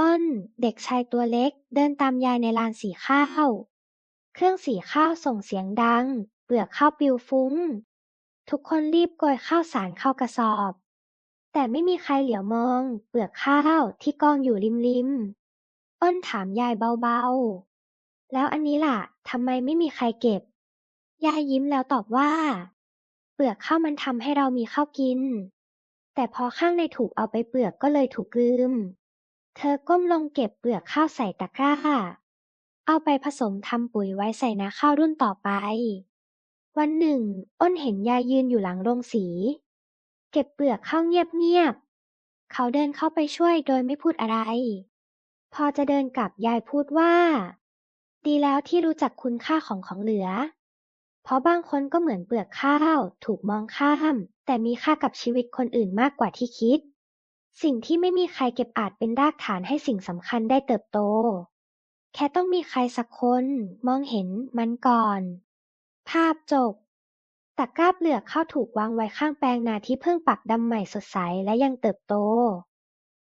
อ้นเด็กชายตัวเล็ก เดินตามยายในลานสีข้าว เครื่องสีข้าวส่งเสียงดัง เปลือกข้าวปิวฟุ้ง ทุกคนรีบโกยข้าวสารเข้ากระสอบ แต่ไม่มีใครเหลียวมอง เปลือกข้าวที่กองอยู่ริมๆอ้นถามยายเบาๆ แล้วอันนี้ล่ะทำไมไม่มีใครเก็บ ยายยิ้มแล้วตอบว่า เปลือกข้าวมันทำให้เรามีข้าวกิน แต่พอข้างในถูกเอาไปเปลือกก็เลยถูกลืม เธอก้มลงเก็บเปลือกข้าวใส่ตะกร้า เอาไปผสมทำปุ๋ยไว้ใส่นาข้าวรุ่นต่อไป วันหนึ่ง อ้นเห็นยายยืนอยู่หลังโรงสี เก็บเปลือกข้าวเงียบๆ เขาเดินเข้าไปช่วยโดยไม่พูดอะไร พอจะเดินกลับยายพูดว่า ดีแล้วที่รู้จักคุณค่าของของเหลือ เพราะบางคนก็เหมือนเปลือกข้าว ถูกมองข้าม แต่มีค่ากับชีวิตคนอื่นมากกว่าที่คิด สิ่งที่ไม่มีใครเก็บอาจเป็นรากฐานให้สิ่งสำคัญได้เติบโต แค่ต้องมีใครสักคนมองเห็นมันก่อน ภาพจบตะกร้าเปลือกข้าวถูกวางไว้ข้างแปลงนาที่เพิ่งปักดำใหม่สดใสและยังเติบโต